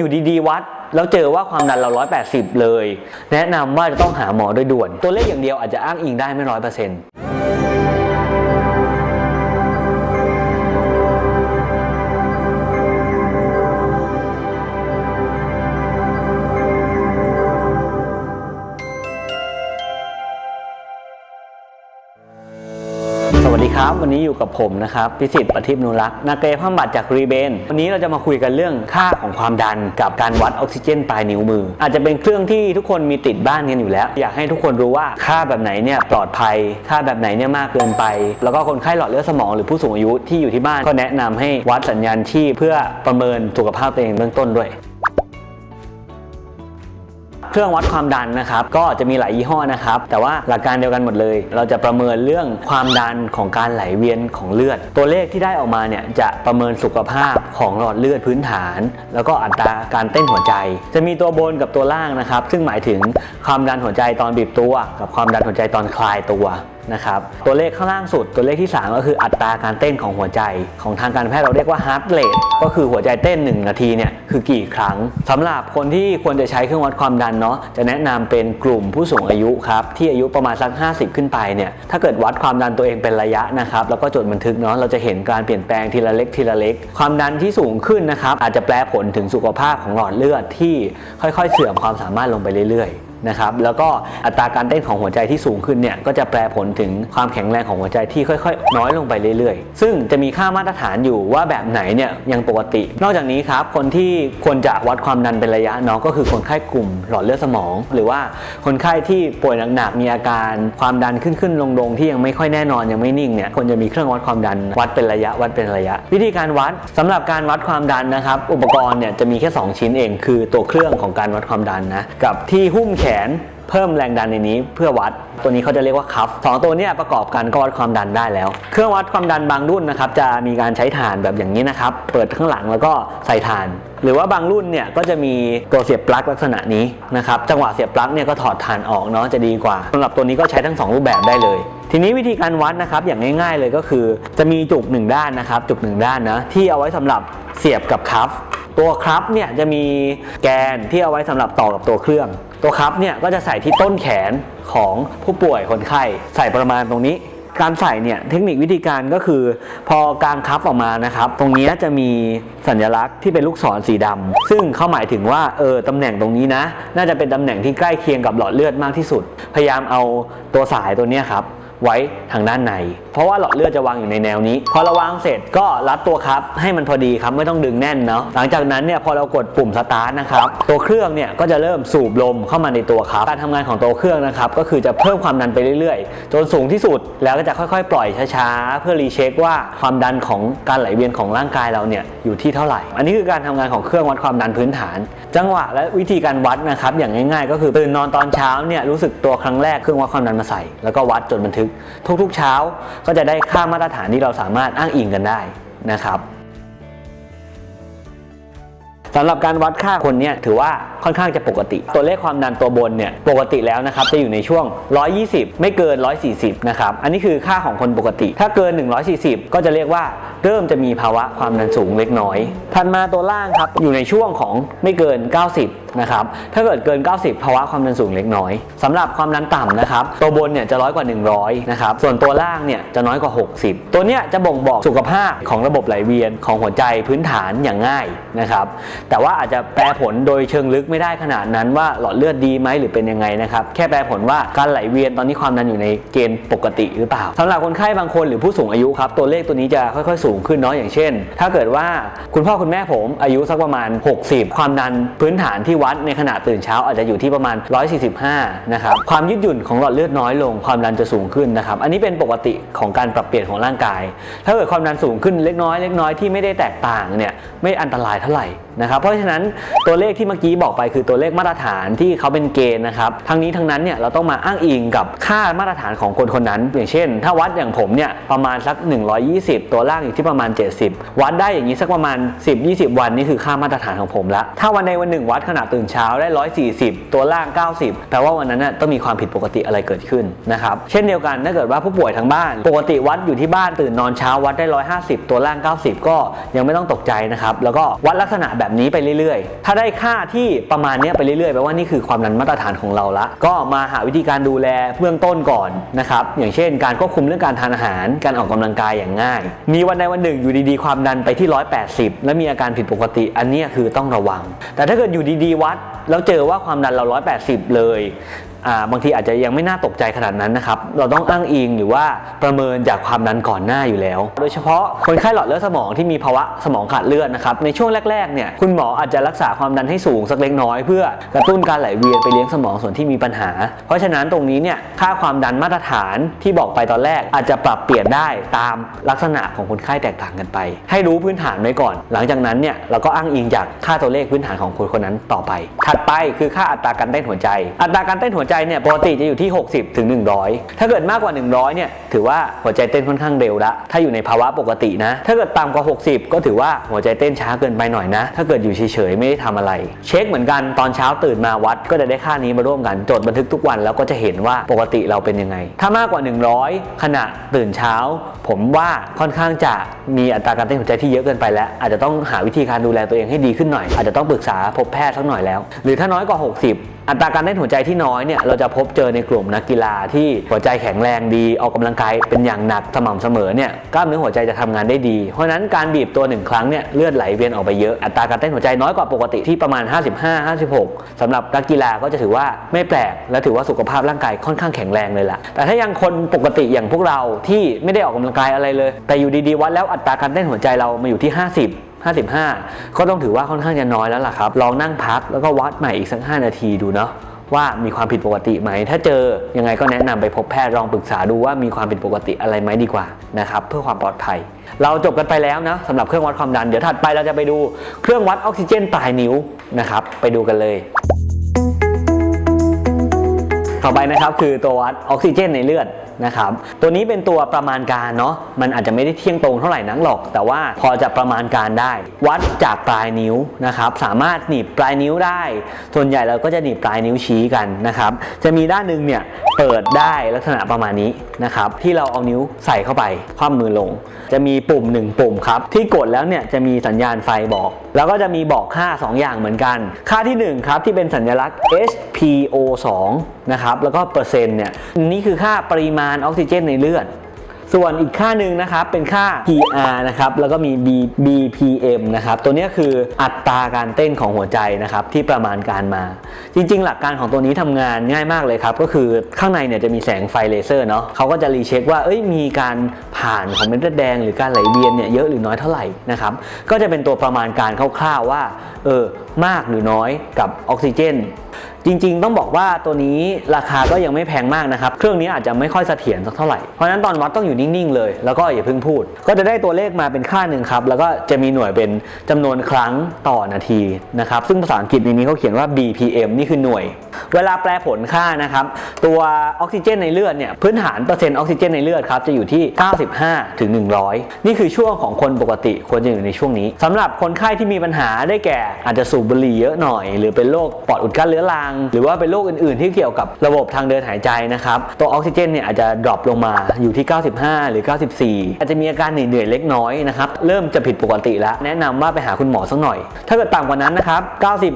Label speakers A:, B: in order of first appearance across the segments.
A: อยู่ดีๆวัดแล้วเจอว่าความดันเรา 180 เลย แนะนำว่าจะต้องหาหมอโดยด่วน ตัวเลขอย่างเดียวอาจจะอ้างอิงได้ไม่ร้อยเปอร์เซ็นต์ สวัสดีครับ วันนี้อยู่กับผมนะครับพิสิทธิ์ประทิพย์นุรักษ์นักกายภาพบำบัดจากรีเบน วันนี้เราจะมาคุยกันเรื่องค่าของความดันกับการวัดออกซิเจนปลายนิ้วมือ อาจจะเป็นเครื่องที่ทุกคนมีติดบ้านกันอยู่แล้ว อยากให้ทุกคนรู้ว่าค่าแบบไหนเนี่ยปลอดภัย ค่าแบบไหนเนี่ยมากเกินไป แล้วก็คนไข้หลอดเลือดสมองหรือผู้สูงอายุที่อยู่ที่บ้านก็แนะนำให้วัดสัญญาณชีพเพื่อประเมินสุขภาพตัวเองเบื้องต้นด้วย เครื่องวัดความดันนะครับ ก็จะมีหลายยี่ห้อนะครับ แต่ว่าหลักการเดียวกันหมดเลย เราจะประเมินเรื่องความดันของการไหลเวียนของเลือด ตัวเลขที่ได้ออกมาเนี่ยจะประเมินสุขภาพของหลอดเลือดพื้นฐาน แล้วก็อัตราการเต้นหัวใจ จะมีตัวบนกับตัวล่างนะครับ ซึ่งหมายถึงความดันหัวใจตอนบีบตัว กับความดันหัวใจตอนคลายตัว นะครับตัวเลขข้างล่างสุดตัวเลขที่ 3 ก็คืออัตราการเต้นของหัวใจ ของทางการแพทย์เราเรียกว่า heart rate ก็คือหัวใจเต้น 1 นาทีเนี่ยคือกี่ครั้งสำหรับคนที่ควรจะใช้เครื่องวัดความดันเนาะจะแนะนำเป็นกลุ่มผู้สูงอายุครับที่อายุประมาณสัก 50 ขึ้นไปเนี่ยถ้าเกิดวัดความดันตัวเองเป็นระยะนะครับแล้วก็จดบันทึกเนาะเราจะเห็นการเปลี่ยนแปลงทีละเล็กทีละเล็ก ความดันที่สูงขึ้นนะครับอาจจะแปลผลถึงสุขภาพของหลอดเลือดที่ค่อยๆ เสื่อมความสามารถลงไปเรื่อยๆนะครับแล้วก็อัตราการเต้นของหัวใจที่สูงขึ้นเนี่ยก็จะแปลผลถึงความแข็งแรงของหัวใจที่ค่อยๆ น้อยลงไปเรื่อยๆ ซึ่งจะมีค่ามาตรฐานอยู่ว่าแบบไหนเนี่ยยังปกติ นอกจากนี้ครับคนที่ควรจะวัดความดันเป็นระยะเนาะก็คือคนไข้กลุ่มหลอดเลือดสมอง หรือว่าคนไข้ที่ป่วยหนักๆมีอาการความดันขึ้นขึ้นลงๆที่ยังไม่ค่อยแน่นอนยังไม่นิ่งเนี่ยควรจะมีเครื่องวัดความดันวัดเป็นระยะวัดเป็นระยะ วิธีการวัดสำหรับการวัดความดันนะครับอุปกรณ์เนี่ยจะมีแค่ 2 ชิ้นเอง คือตัวเครื่องของการวัดความดันนะกับที่หุ้มแขนเพิ่มแรงดันในนี้เพื่อวัดตัวนี้เขาจะเรียกว่าคัฟสองตัวนี้ประกอบกันก็วัดความดันได้แล้ว เครื่องวัดความดันบางรุ่นนะครับจะมีการใช้ถ่านแบบอย่างนี้นะครับ เปิดข้างหลังแล้วก็ใส่ถ่าน หรือว่าบางรุ่นเนี่ยก็จะมีตัวเสียบปลั๊กลักษณะนี้นะครับจังหวะเสียบปลั๊กเนี่ยก็ถอดถ่านออกเนาะจะดีกว่าสำหรับตัวนี้ก็ใช้ทั้งสองรูปแบบได้เลย ทีนี้วิธีการวัดนะครับอย่างง่ายๆเลยก็คือ จะมีจุกหนึ่งด้านนะครับจุกหนึ่งด้านนะที่เอาไว้สำหรับเสียบกับคัฟตัวครับเนี่ยจะมีแกนที่เอาไว้สำหรับต่อกับตัวเครื่อง ตัวคัพเนี่ยก็จะใส่ที่ต้นแขนของผู้ป่วยคนไข้ใส่ประมาณตรงนี้ การใส่เนี่ยเทคนิควิธีการก็คือ พอกางคัพออกมานะครับ ตรงนี้จะมีสัญลักษณ์ที่เป็นลูกศรสีดำซึ่งเขาหมายถึงว่าเออตำแหน่งตรงนี้นะ น่าจะเป็นตำแหน่งที่ใกล้เคียงกับหลอดเลือดมากที่สุด พยายามเอาตัวสายตัวนี้ครับ ไว้ทางด้านใน เพราะว่าหลอดเลือดจะวางอยู่ในแนวนี้ พอเราวางเสร็จก็รัดตัวครับ ให้มันพอดีครับไม่ต้องดึงแน่นเนาะหลังจากนั้นเนี่ยพอเรากดปุ่มสตาร์ทนะครับตัวเครื่องเนี่ยก็จะเริ่มสูบลมเข้ามาในตัวครับการทำงานของตัวเครื่องนะครับก็คือจะเพิ่มความดันไปเรื่อยๆ จนสูงที่สุดแล้วก็จะค่อยๆ ปล่อยช้าๆ เพื่อรีเช็คว่าความดันของการไหลเวียนของร่างกายเราเนี่ยอยู่ที่เท่าไหร่ อันนี้คือการทำงานของเครื่องวัดความดันพื้นฐาน จังหวะและวิธีการวัดนะครับอย่างง่าย ๆ ก็คือตื่นนอนตอนเช้าเนี่ยรู้สึกตัวครั้งแรกเครื่องวัดความดันมาใส่ แล้วก็วัดจดบันทึกทุกๆเช้า ก็จะได้ค่ามาตรฐานที่เราสามารถอ้างอิงกันได้นะครับสำหรับการวัดค่าคนเนี่ยถือว่าค่อนข้างจะปกติ ตัวเลขความดันตัวบนเนี่ยปกติแล้วนะครับจะอยู่ในช่วง 120 ไม่เกิน 140 นะครับ อันนี้คือค่าของคนปกติ ถ้าเกิน 140 ก็จะเรียกว่าเริ่มจะมีภาวะความดันสูงเล็กน้อย ถัดมาตัวล่างครับอยู่ในช่วงของไม่เกิน 90 นะครับถ้าเกิดเกิน 90 ภาวะความดันสูงเล็กน้อยสำหรับความดันต่ำนะครับตัวบนเนี่ยจะร้อยกว่า 100นะครับส่วนตัวล่างเนี่ยจะน้อยกว่า 60 ตัวเนี้ยจะบ่งบอกสุขภาพของระบบไหลเวียนของหัวใจพื้นฐานอย่างง่ายนะครับแต่ว่าอาจจะแปลผลโดยเชิงลึกไม่ได้ขนาดนั้นว่าหลอดเลือดดีไหมหรือเป็นยังไงนะครับแค่แปลผลว่าการไหลเวียนตอนนี้ความดันอยู่ในเกณฑ์ปกติหรือเปล่าสำหรับคนไข้บางคนหรือผู้สูงอายุครับตัวเลขตัวนี้จะค่อยๆ สูงขึ้นเนาะอย่างเช่น ถ้าเกิดว่าคุณพ่อคุณแม่ผมอายุสักประมาณ 60 ความดันพื้นฐานที่วัดในขณะตื่นเช้าอาจจะอยู่ที่ประมาณ 145 นะครับความยืดหยุ่นของหลอดเลือดน้อยลงความดันจะสูงขึ้นนะครับอันนี้เป็นปกติของการปรับเปลี่ยนของร่างกาย ถ้าเกิดความดันสูงขึ้นเล็กน้อยเล็กน้อยที่ไม่ได้แตกต่างเนี่ยไม่อันตรายเท่าไหร่นะครับเพราะฉะนั้นตัวเลขที่เมื่อกี้บอกไปคือตัวเลขมาตรฐานที่เขาเป็นเกณฑ์นะครับทั้งนี้ทั้งนั้นเนี่ยเราต้องมาอ้างอิงกับค่ามาตรฐานของคนคนนั้น อย่างเช่น ถ้าวัดอย่างผมเนี่ยประมาณสัก 120 ตัวล่างอยู่ที่ประมาณ 70 วัดได้อย่างนี้สักประมาณ 10-20 วันนี่คือค่ามาตรฐานของผมละถ้าวันในวันหนึ่งวัดขณะตื่นเช้าได้ 140 ตัวล่าง 90 แปลว่าวันนั้นน่ะต้องมีความผิดปกติอะไรเกิดขึ้นนะครับเช่นเดียวกันถ้าเกิดว่าผู้ป่วยทางบ้าน ปกติวัดอยู่ที่บ้านตื่นนอนเช้าวัดได้ 150 ตัวล่าง 90 ก็ยังไม่ต้องตกใจนะครับแล้วก็วัดลักษณะแบบนี้ไปเรื่อยๆ ถ้าได้ค่าที่ประมาณเนี้ยไปเรื่อยๆแปลว่านี่คือความดันมาตรฐานของเราละ ก็มาหาวิธีการดูแลเบื้องต้นก่อนนะครับอย่างเช่น การควบคุมเรื่องการทานอาหาร การออกกำลังกายอย่างง่าย มีวันใดวันหนึ่งอยู่ดีๆความดันไปที่ 180 แล้วมีอาการผิดปกติ อันนี้คือต้องระวัง แต่ถ้าเกิดอยู่ดีๆวัดแล้วเจอว่าความดันเรา 180 เลย บางทีอาจจะยังไม่น่าตกใจขนาดนั้นนะครับ เราต้องอ้างอิงหรือว่าประเมินจากความดันก่อนหน้าอยู่แล้ว โดยเฉพาะคนไข้หลอดเลือดสมองที่มีภาวะสมองขาดเลือดนะครับ ในช่วงแรกๆเนี่ยคุณหมออาจจะรักษาความดันให้สูงสักเล็กน้อยเพื่อกระตุ้นการไหลเวียนไปเลี้ยงสมองส่วนที่มีปัญหา เพราะฉะนั้นตรงนี้เนี่ยค่าความดันมาตรฐานที่บอกไปตอนแรก อาจจะปรับเปลี่ยนได้ตามลักษณะของคนไข้แตกต่างกันไป ให้รู้พื้นฐานไว้ก่อน หลังจากนั้นเนี่ยเราก็อ้างอิงจากค่าตัวเลขพื้นฐานของคนคนนั้นต่อไป ถัดไปคือค่าอัตราการเต้นหัวใจ อัตราการเต้นหัวใจใจเนี่ยปกติจะอยู่ที่ 60ถึง100 ถ้าเกิดมากกว่า 100เนี่ยถือว่าหัวใจเต้นค่อนข้างเร็วละถ้าอยู่ในภาวะปกตินะ ถ้าเกิดต่ำกว่า 60 ก็ถือว่าหัวใจเต้นช้าเกินไปหน่อยนะ ถ้าเกิดอยู่เฉยๆไม่ได้ทำอะไร เช็คเหมือนกันตอนเช้าตื่นมาวัด ก็จะได้ค่านี้มาร่วมกันจดบันทึกทุกวันแล้วก็จะเห็นว่าปกติเราเป็นยังไง ถ้ามากกว่า 100 ขณะตื่นเช้า ผมว่าค่อนข้างจะมีอัตราการเต้นหัวใจที่เยอะเกินไปแล้ว อาจจะต้องหาวิธีการดูแลตัวเองให้ดีขึ้นหน่อย อาจจะต้องปรึกษาพบแพทย์สักหน่อยแล้ว หรือถ้าน้อยกว่า 60อัตราการเต้นหัวใจที่น้อยเนี่ยเราจะพบเจอในกลุ่มนักกีฬาที่หัวใจแข็งแรงดีออกกำลังกายเป็นอย่างหนักสม่ำเสมอเนี่ยกล้ามเนื้อหัวใจจะทำงานได้ดี เพราะนั้นการบีบตัวหนึ่งครั้งเนี่ยเลือดไหลเวียนออกไปเยอะอัตราการเต้นหัวใจน้อยกว่าปกติที่ประมาณ 55-56สำหรับนักกีฬาก็จะถือว่าไม่แปลก และถือว่าสุขภาพร่างกายค่อนข้างแข็งแรงเลยล่ะแต่ถ้ายังคนปกติอย่างพวกเราที่ไม่ได้ออกกำลังกายอะไรเลย แต่อยู่ดีๆวัดแล้วอัตราการเต้นหัวใจเรามาอยู่ที่ 50 55 ก็ต้องถือว่าค่อนข้างจะน้อยแล้วล่ะครับ ลองนั่งพักแล้วก็วัดใหม่อีกสัก 5 นาทีดูเนาะว่ามีความผิดปกติไหม ถ้าเจอยังไงก็แนะนำไปพบแพทย์ลองปรึกษาดูว่ามีความผิดปกติอะไรไหมดีกว่านะครับเพื่อความปลอดภัย เราจบกันไปแล้วนะสำหรับเครื่องวัดความดัน เดี๋ยวถัดไปเราจะไปดูเครื่องวัดออกซิเจนปลายนิ้วนะครับไปดูกันเลยต่อไปนะครับคือตัววัดออกซิเจนในเลือด นะครับตัวนี้เป็นตัวประมาณการเนาะมันอาจจะไม่ได้เที่ยงตรงเท่าไหร่นักหรอก แต่ว่าพอจะประมาณการได้ วัดจากปลายนิ้วนะครับสามารถหนีบปลายนิ้วได้ ส่วนใหญ่เราก็จะหนีบปลายนิ้วชี้กันนะครับจะมีด้านหนึ่งเนี่ยเปิดได้ลักษณะประมาณนี้นะครับที่เราเอานิ้วใส่เข้าไปคว่ำมือลง จะมีปุ่มหนึ่งปุ่มครับที่กดแล้วเนี่ยจะมีสัญญาณไฟบอก แล้วก็จะมีบอกค่า 2 อย่างเหมือนกัน ค่าที่ 1 ครับที่เป็นสัญลักษณ์ HPO2 นะครับแล้วก็เปอร์เซ็นต์เนี่ยนี่คือค่าปริมาณออกซิเจนในเลือด ส่วนอีกค่าหนึ่งนะครับเป็นค่า PR นะครับแล้วก็มี B BPM นะครับตัวนี้คืออัตราการเต้นของหัวใจนะครับที่ประมาณการมา จริง ๆ หลักการของตัวนี้ทำงานง่ายมากเลยครับ ก็คือข้างในเนี่ยจะมีแสงไฟเลเซอร์เนาะเขาก็จะรีเช็คว่าเอ้ยมีการผ่านของเม็ดเลือดแดง หรือการไหลเวียนเนี่ยเยอะหรือน้อยเท่าไหร่นะครับก็จะเป็นตัวประมาณการคร่าวๆว่าเออมากหรือน้อยกับออกซิเจน จริง ๆ ต้องบอกว่าตัวนี้ราคาก็ยังไม่แพงมากนะครับ เครื่องนี้อาจจะไม่ค่อยเสถียรสักเท่าไหร่ เพราะฉะนั้นตอนวัดต้องอยู่นิ่ง ๆ เลย แล้วก็อย่าเพิ่งพูด ก็จะได้ตัวเลขมาเป็นค่าหนึ่งครับ แล้วก็จะมีหน่วยเป็นจำนวนครั้งต่อนาทีนะครับ ซึ่งภาษาอังกฤษในนี้เขาเขียนว่า BPM นี่คือหน่วย เวลาแปลผลค่านะครับตัวออกซิเจนในเลือดเนี่ยพื้นฐานเปอร์เซ็นต์ออกซิเจนในเลือดครับจะอยู่ที่ 95ถึง100 นี่คือช่วงของคนปกติควรจะอยู่ในช่วงนี้สำหรับคนไข้ที่มีปัญหาได้แก่อาจจะสูบบุหรี่เยอะหน่อย หรือเป็นโรคปอดอุดกั้นเรื้อรังหรือว่าเป็นโรคอื่นๆ ที่เกี่ยวกับระบบทางเดินหายใจนะครับ ตัวออกซิเจนเนี่ยอาจจะดรอปลงมาอยู่ที่ 95 หรือ 94 อาจจะมีอาการเหนื่อยๆเล็กน้อยนะครับ เริ่มจะผิดปกติแล้ว แนะนำว่าไปหาคุณหมอสักหน่อย ถ้าเกิดต่ำกว่านั้นนะครับ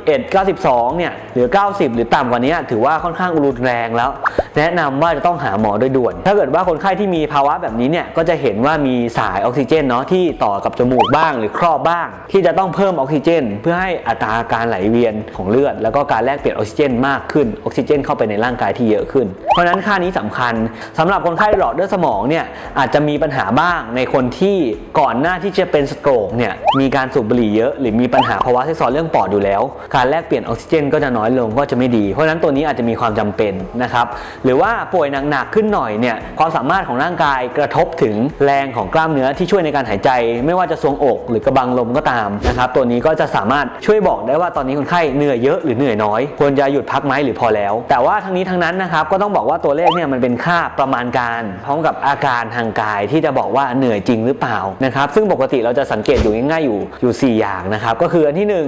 A: 91 92 เนี่ย หรือ 90 หรือต่ำกว่านี้ถือว่าค่อนข้างรุนแรงแล้ว แนะนำว่าจะต้องหาหมอโดยด่วน ถ้าเกิดว่าคนไข้ที่มีภาวะแบบนี้เนี่ยก็จะเห็นว่ามีสายออกซิเจนเนาะที่ต่อกับจมูกบ้างหรือครอบบ้าง ที่จะต้องเพิ่มออกซิเจน เพื่อให้อัตราการไหลเวียนของเลือด แล้วก็การแลกเปลี่ยนออกซิเจนมากขึ้นออกซิเจน เข้าไปในร่างกายที่เยอะขึ้น เพราะนั้นค่านี้สำคัญสำหรับคนไข้หลอดเลือดสมองเนี่ยอาจจะมีปัญหาบ้างในคนที่ก่อนหน้าที่จะเป็นสโตรกเนี่ยมีการสูบบุหรี่เยอะหรือมีปัญหาภาวะแทรกซ้อนเรื่องปอดอยู่แล้ว การแลกเปลี่ยนออกซิเจน ก็จะน้อยลงก็จะไม่ดี เพราะนั้นตัวนี้อาจจะมีความจำเป็นนะครับหรือว่าป่วยหนักๆขึ้นหน่อยเนี่ยความสามารถของร่างกายกระทบถึงแรงของกล้ามเนื้อที่ช่วยในการหายใจ ไม่ว่าจะทรวงอกหรือกระบังลมก็ตามนะครับตัวนี้ก็จะสามารถช่วยบอกได้ว่าตอนนี้คนไข้เหนื่อยเยอะหรือเหนื่อยน้อย ควรจะหยุดพักไหมหรือพอแล้ว แต่ว่าทั้งนี้ทั้งนั้นนะครับก็ต้องบอกว่าตัวเลขเนี่ยมันเป็นค่าประมาณการพร้อมกับอาการทางกายที่จะบอกว่าเหนื่อยจริงหรือเปล่านะครับซึ่งปกติเราจะสังเกตอยู่ง่ายๆอยู่อยู่ 4 อย่างนะครับก็คืออันที่หนึ่ง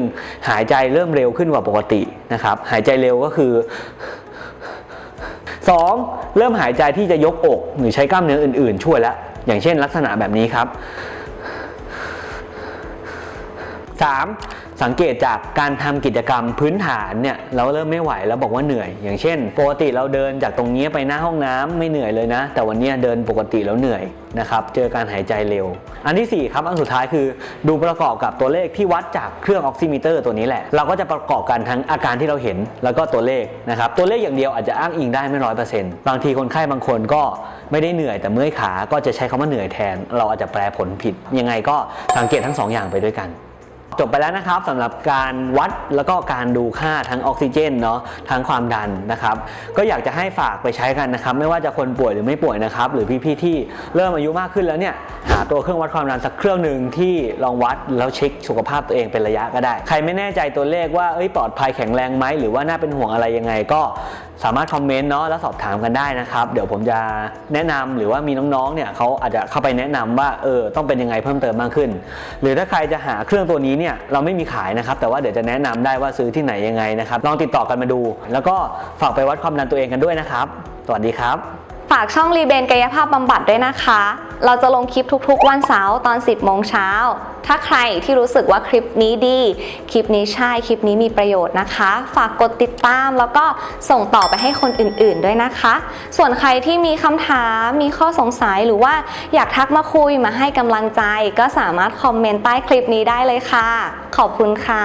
A: หายใจเริ่มเร็วขึ้นกว่าปกตินะครับหายใจเร็วก็คือ 2. เริ่มหายใจที่จะยกอกหรือใช้กล้ามเนื้ออื่น ๆ ช่วยแล้วอย่างเช่นลักษณะแบบนี้ครับ 3. สังเกตจากการทำกิจกรรมพื้นฐานเนี่ยเราเริ่มไม่ไหวแล้วบอกว่าเหนื่อย อย่างเช่นปกติเราเดินจากตรงนี้ไปหน้าห้องน้ำไม่เหนื่อยเลยนะ แต่วันนี้เดินปกติแล้วเหนื่อยนะครับเจอการหายใจเร็ว อันที่สี่ครับ อันสุดท้ายคือ ดูประกอบกับตัวเลขที่วัดจากเครื่องออกซิมิเตอร์ตัวนี้แหละ เราก็จะประกอบกันทั้งอาการที่เราเห็นแล้วก็ตัวเลขนะครับตัวเลขอย่างเดียวอาจจะอ้างอิงได้ไม่ร้อยเปอร์เซ็นต์บางทีคนไข้บางคนก็ไม่ได้เหนื่อยแต่เมื่อยขาก็จะใช้คำว่าเหนื่อยแทน เราอาจจะแปลผลผิด ยังไงก็สังเกตทั้งสองอย่างไปด้วยกัน จบไปแล้วนะครับสำหรับการวัดแล้วก็การดูค่าทั้งออกซิเจนเนาะทั้งความดันนะครับก็อยากจะให้ฝากไปใช้กันนะครับ ไม่ว่าจะคนป่วยหรือไม่ป่วยนะครับ หรือพี่ๆที่เริ่มอายุมากขึ้นแล้วเนี่ยหาตัวเครื่องวัดความดันสักเครื่องหนึ่งที่ลองวัดแล้วเช็คสุขภาพตัวเองเป็นระยะก็ได้ ใครไม่แน่ใจตัวเลขว่าเอ้ยปลอดภัยแข็งแรงไหมหรือว่าน่าเป็นห่วงอะไรยังไงก็สามารถคอมเมนต์เนาะแล้วสอบถามกันได้นะครับ เดี๋ยวผมจะแนะนำหรือว่ามีน้องๆเนี่ยเขาอาจจะเข้าไปแนะนำว่าเออต้องเป็นยังไงเพิ่มเติมมากขึ้น หรือถ้าใครจะหาเครื่องตัวนี้เนี่ยเราไม่มีขายนะครับ แต่ว่าเดี๋ยวจะแนะนำได้ว่าซื้อที่ไหนยังไงนะครับ ลองติดต่อกันมาดู แล้วก็ฝากไปวัดความดันตัวเองกันด้วยนะครับ สวัสดีครับา
B: กช่องรีเบนกายภาพบำบัดด้วยนะคะ เราจะลงคลิปทุกๆ วันเสาร์ตอน 10 โมงเช้า ถ้าใครที่รู้สึกว่าคลิปนี้ดี คลิปนี้ใช่ คลิปนี้มีประโยชน์นะคะ ฝากกดติดตามแล้วก็ส่งต่อไปให้คนอื่นๆด้วยนะคะ ส่วนใครที่มีคำถาม มีข้อสงสัยหรือว่าอยากทักมาคุยมาให้กำลังใจ ก็สามารถคอมเมนต์ใต้คลิปนี้ได้เลยค่ะ ขอบคุณค่ะ